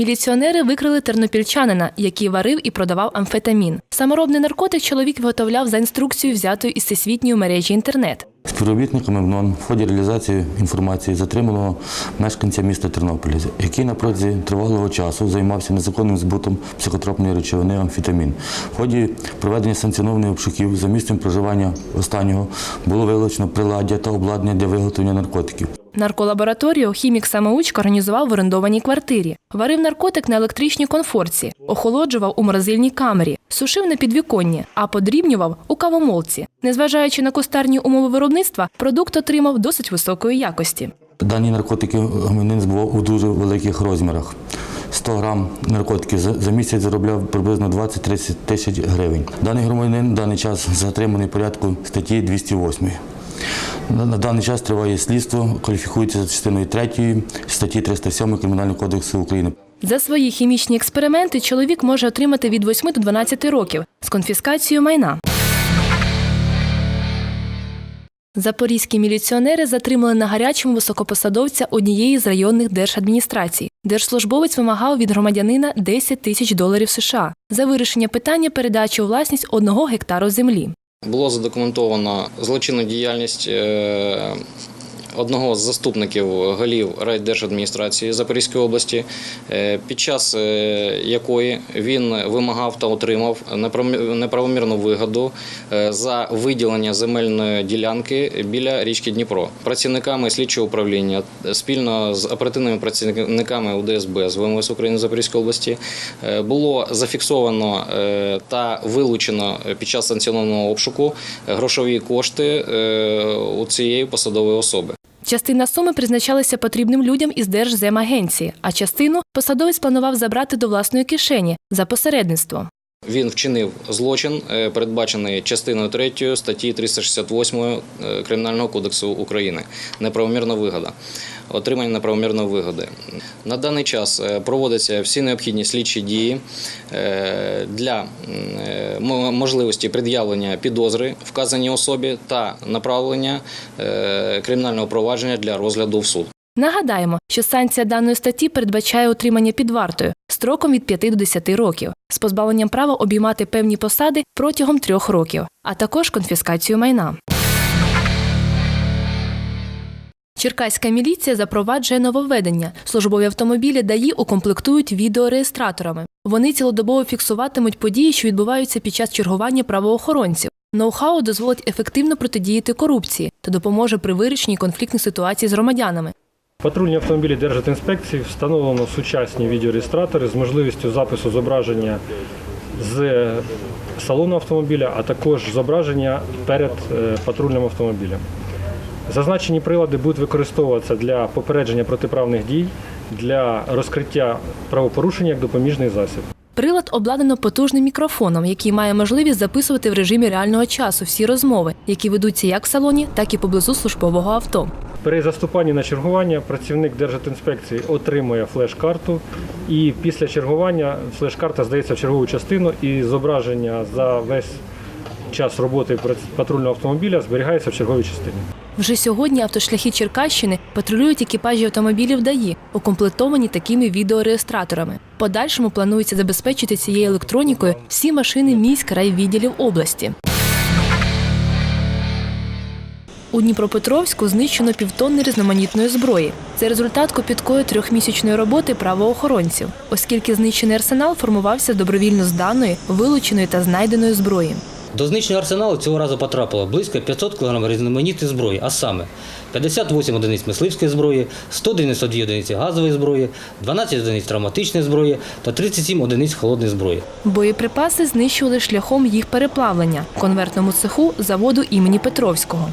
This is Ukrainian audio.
Міліціонери викрили тернопільчанина, який варив і продавав амфетамін. Саморобний наркотик чоловік виготовляв за інструкцією, взятою із всесвітньої мережі інтернет. Співробітниками МНОН в ході реалізації інформації затриманого мешканця міста Тернополя, який на протязі тривалого часу займався незаконним збутом психотропної речовини амфетамін. В ході проведення санкціонованих обшуків за місцем проживання останнього було вилучено приладдя та обладнання для виготовлення наркотиків. Нарколабораторію хімік самоучка організував в орендованій квартирі. Варив наркотик на електричній конфорці, охолоджував у морозильній камері, сушив на підвіконні, а подрібнював у кавомолці. Незважаючи на кустарні умови виробництва, продукт отримав досить високої якості. Дані наркотики гаманин збував у дуже великих розмірах. 100 грам наркотиків за місяць заробляв приблизно 20-30 тисяч гривень. Даний громадянин в даний час затриманий порядку статті 208. На даний час триває слідство, кваліфікується за частиною 3 статті 307 Кримінального кодексу України. За свої хімічні експерименти чоловік може отримати від 8 до 12 років з конфіскацією майна. Запорізькі міліціонери затримали на гарячому високопосадовця однієї з районних держадміністрацій. Держслужбовець вимагав від громадянина 10 тисяч доларів США за вирішення питання передачі у власність одного гектару землі. Було задокументовано злочинну діяльність е, одного з заступників голів райдержадміністрації Запорізької області, е, під час е, якої він вимагав та отримав неправомір- неправомірну вигоду е, за виділення земельної ділянки біля річки Дніпро. Працівниками слідчого управління спільно з оперативними працівниками УДСБ з ВМС України Запорізької області було зафіксовано та вилучено під час санкціонованого обшуку грошові кошти у цієї посадової особи. Частина суми призначалася потрібним людям із Держземагенції, а частину посадовець планував забрати до власної кишені за посередництво. Він вчинив злочин, е, передбачений частиною 3 статті 368 е, Кримінального кодексу України. Неправомірна вигода. Отримання неправомірної вигоди. На даний час е, проводяться всі необхідні слідчі дії для можливості пред'явлення підозри вказаній особі та направлення кримінального провадження для розгляду в суд. Нагадаємо, що санкція даної статті передбачає утримання під вартою строком від 5 до 10 років з позбавленням права обіймати певні посади протягом трьох років, а також конфіскацію майна. Черкаська міліція запроваджує нововведення. Службові автомобілі ДАІ укомплектують відеореєстраторами. Вони цілодобово фіксуватимуть події, що відбуваються під час чергування правоохоронців. Ноу-хау дозволить ефективно протидіяти корупції та допоможе при вирішенні конфліктних ситуацій з громадянами. Патрульні автомобілі Держатінспекції встановлено сучасні відеореєстратори з можливістю запису зображення з салону автомобіля, а також зображення перед е, патрульним автомобілем. Зазначені прилади будуть використовуватися для попередження протиправних дій, для розкриття правопорушення як допоміжний засіб. Прилад обладнано потужним мікрофоном, який має можливість записувати в режимі реального часу всі розмови, які ведуться як в салоні, так і поблизу службового авто. При заступанні на чергування працівник Держатінспекції отримує флеш-карту, і після чергування флеш-карта здається в чергову частину, і зображення за весь час роботи патрульного автомобіля зберігається в черговій частині. Вже сьогодні автошляхи Черкащини патрулюють екіпажі автомобілів ДАІ, укомплектовані такими відеореєстраторами. Подальшому планується забезпечити цією електронікою всі машини міськ райвідділів області. У Дніпропетровську знищено півтонни різноманітної зброї. Це результат копіткої трьохмісячної роботи правоохоронців, оскільки знищений арсенал формувався з добровільно зданої, вилученої та знайденої зброї. До знищення арсеналу цього разу потрапило близько 500 кг різноманітної зброї, а саме 58 одиниць мисливської зброї, 192 одиниці газової зброї, 12 одиниць травматичної зброї та 37 одиниць холодної зброї. Боєприпаси знищували шляхом їх переплавлення в конвертному цеху заводу імені Петровського.